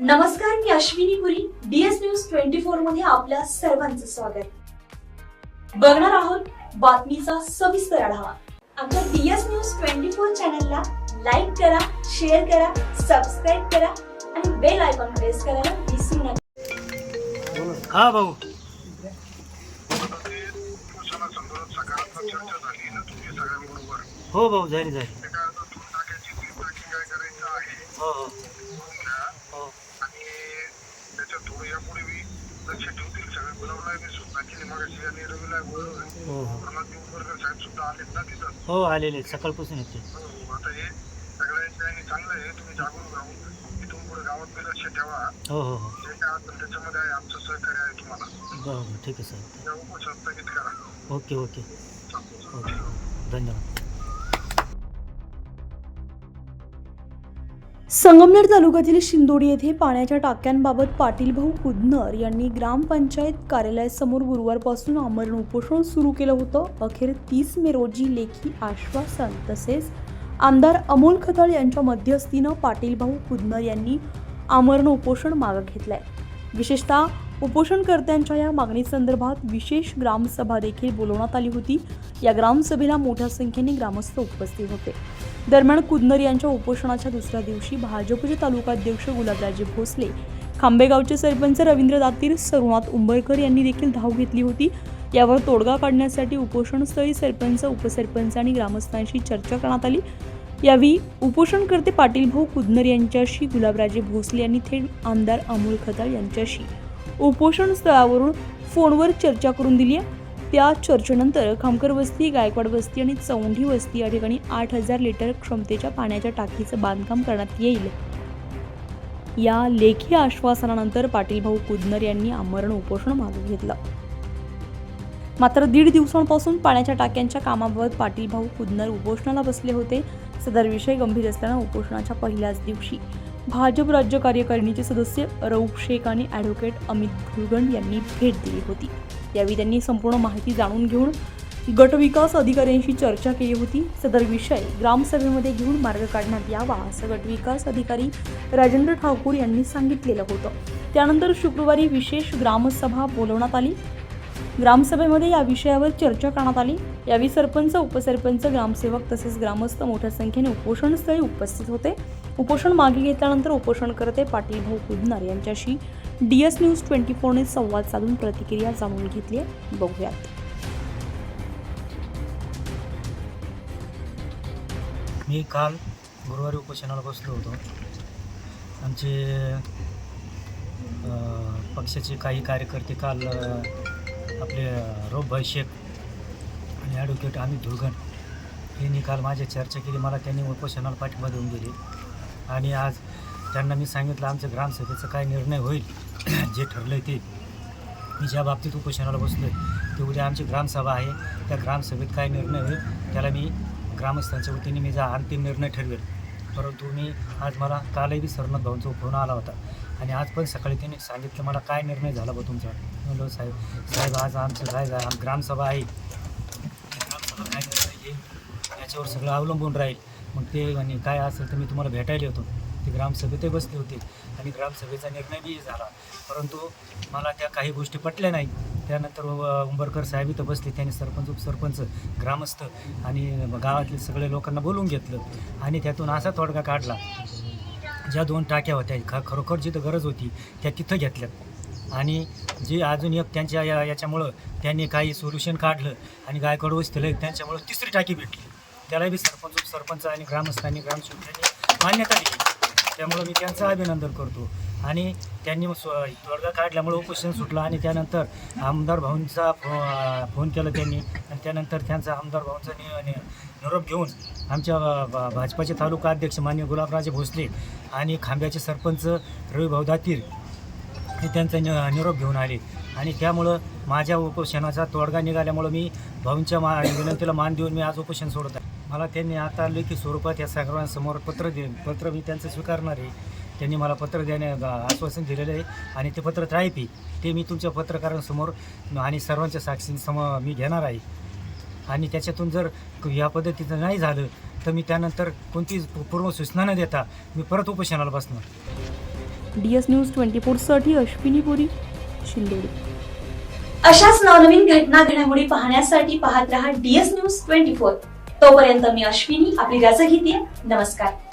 नमस्कार मी Ashwini Puri DS news twenty फोरमध्ये आपल्या सर्वांचं स्वागत. बघणार आहोत बातमीचा सविस्तर आढावा. आमच्या डीएस न्यूज ट्वेंटी फोर चॅनलला लाईक करा शेअर करा सबस्क्राईब करा आणि बेल आयकॉन प्रेस करायला विसरू नका. हा भाऊ. हो भाऊ झाली झाली. हो हो बघून घ्या. हो आणि त्याच्यात थोडं यापुढे मी लक्ष ठेवतील सगळे बोलावलाय मी सुद्धा केली मग आणि रवीला बोलवलंय हो हो. हो आलेले सकाळपासून येते हो, हे. हो हो हो जे काय असेल त्याच्यामध्ये आहे आमचं सहकार्य आहे तुम्हाला. बरं बरं. ठीक आहे साहेब. Okay okay. ओके. धन्यवाद. संगमनेर तालुक्यातील शिंदोडी येथे पाण्याच्या टाक्यांबाबत पाटील भाऊ कुदनर यांनी ग्रामपंचायत कार्यालयासमोर गुरुवारपासून आमरण उपोषण सुरू केलं होतं. अखेर तीस मे रोजी लेखी आश्वासन तसेच आमदार अमोल खताळ यांच्या मध्यस्थीनं पाटील भाऊ कुदनर यांनी आमरण उपोषण मागं घेतलंय. विशेषतः उपोषणकर्त्यांच्या या मागणीसंदर्भात विशेष ग्रामसभा देखील बोलवण्यात आली होती. या ग्रामसभेला मोठ्या संख्येने ग्रामस्थ उपस्थित होते. दरम्यान कुदनर यांच्या उपोषणाच्या दुसऱ्या दिवशी भाजपचे तालुकाध्यक्ष गुलाबराजे भोसले खांबेगावचे सरपंच रवींद्र दातीर सरुणात उंबरकर यांनी देखील धाव घेतली होती. यावर तोडगा काढण्यासाठी उपोषणस्थळी सरपंच उपसरपंच आणि ग्रामस्थांशी चर्चा करण्यात आली. यावेळी उपोषणकर्ते पाटील भाऊ कुदनर यांच्याशी गुलाबराजे भोसले यांनी थेट आमदार अमोल खताळ यांच्याशी उपोषण स्थळावरून फोनवर चर्चा करून दिली आहे. त्या चर्चेनंतर खामकर वस्ती गायकवाड वस्ती आणि चौंढी वस्ती या ठिकाणी आठ हजार लिटर क्षमतेच्या पाण्याच्या टाकीचं बांधकाम करण्यात येईल. या लेखी आश्वासनानंतर पाटील भाऊ कुदनर यांनी आमरण उपोषण मागे घेतलं. मात्र दीड दिवसांपासून पाण्याच्या टाक्यांच्या कामाबाबत पाटील भाऊ कुदनर उपोषणाला बसले होते. सदर विषय गंभीर असल्यानं उपोषणाच्या पहिल्याच दिवशी भाजप राज्य कार्यकारिणीचे सदस्य रऊफ शेख आणि ॲडव्होकेट अमित भुलगंड यांनी भेट दिली होती. यावेळी त्यांनी संपूर्ण माहिती जाणून घेऊन गटविकास अधिकाऱ्यांशी चर्चा केली होती. सदर विषय ग्रामसभेमध्ये घेऊन मार्ग काढण्यात यावा असं गटविकास अधिकारी राजेंद्र ठाकूर यांनी सांगितलेलं होतं. त्यानंतर शुक्रवारी विशेष ग्रामसभा बोलवण्यात आली. ग्रामसभेमध्ये या विषयावर चर्चा करण्यात आली. यावेळी सरपंच उपसरपंच ग्रामसेवक तसेच ग्रामस्थ मोठ्या संख्येने उपोषणस्थळी उपस्थित होते. उपोषण मागे घेतल्यानंतर उपोषण करते पाटील भाऊ कुदनार यांच्याशी डी एस न्यूज ट्वेंटी फोरने संवाद साधून प्रतिक्रिया जाणून घेतली आहे. बघूयात. मी काल गुरुवारी उपोषणाला बसलो होतो. आमचे पक्षाचे काही कार्यकर्ते काल आपले रोबभाई शेख आणि ॲडव्होकेट अमित धुळगण यांनी काल माझी चर्चा केली. मला त्यांनी उपोषणाला पाठिंबा देऊन दिली. आणि आज त्यांना मी सांगितलं आमच्या ग्रामसभेचा काय निर्णय होईल जे ठरलं आहे ते. मी ज्या बाबतीत उपोषणाला बसलो आहे ते उद्या आमची ग्रामसभा आहे. त्या ग्रामसभेत काय निर्णय होईल त्याला मी ग्रामस्थांच्या वतीने मी जा अंतिम निर्णय ठरवेल. परंतु मी आज मला कालही सरनाथ भाऊंचा फोन आला होता. आणि आज पण सकाळी त्यांनी सांगितलं मला काय निर्णय झाला बा तुमचा? म्हणलो साहेब साहेब आज आमचं काय आम ग्रामसभा आहे. ग्रामसभा काय निर्णय येईल याच्यावर सगळं अवलंबून राहील. मग ते आणि काय असेल तर मी तुम्हाला भेटायला येतो. ते ग्रामसभेतही बसले होते आणि ग्रामसभेचा निर्णय बी झाला. परंतु मला त्या काही गोष्टी पटल्या नाही. त्यानंतर उंबरकर साहेब इथं बसले त्यांनी सरपंच उपसरपंच ग्रामस्थ आणि गावातील सगळे लोकांना बोलवून घेतलं आणि त्यातून असा तोडगा काढला. ज्या दोन टाक्या होत्या ख खरोखर जिथं गरज होती त्या तिथं घेतल्यात. आणि जे अजून एक त्यांच्या या याच्यामुळं त्यांनी काही सोल्युशन काढलं आणि गायकवाड वस्तीला एक त्यांच्यामुळं तिसरी टाकी भेटली. त्यालाही सरपंच सरपंच उपसरपंच आणि ग्रामस्थांनी ग्रामसेवकांनी मान्यता दिली. त्यामुळं मी त्यांचं अभिनंदन करतो. आणि त्यांनी मग स्व तोडगा काढल्यामुळं उपोषण सुटलं आणि त्यानंतर आमदार भाऊंचा फो फोन केला त्यांनी. आणि त्यानंतर त्यांचा आमदार भाऊंचा नि निरोप घेऊन आमच्या भा- भाजपाचे तालुका अध्यक्ष मान्य गुलाबराजे भोसले आणि खांब्याचे सरपंच रविभाऊ दातीर हे त्यांचा नि- निरोप घेऊन आले. आणि त्यामुळं माझ्या उपोषणाचा तोडगा निघाल्यामुळं मी भाऊंच्या मा विनंतीला मान देऊन मी आज उपोषण सोडत आहे. मला त्यांनी आता लेखी स्वरूपात या सर्वांसमोर पत्र दे पत्र मी त्यांचं स्वीकारणार आहे. त्यांनी मला पत्र देण्या आश्वासन दिलेलं आहे आणि ते पत्र आहे ते मी तुमच्या पत्रकारांसमोर आणि सर्वांच्या साक्षींसमोर मी घेणार आहे. आणि त्याच्यातून जर या पद्धतीचं नाही झालं तर मी त्यानंतर कोणतीच पूर्व सूचना न देता मी परत उपोषणाला बसणार. डी एस न्यूज ट्वेंटी फोरसाठी अश्विनी पुरी शिंदोडी अशाच नवनवीन घटना घडामोडी पाहण्यासाठी पाहत रहा डीएस न्यूज ट्वेंटी फोर. तोपर्यंत मी अश्विनी आपली रजा घेते. नमस्कार.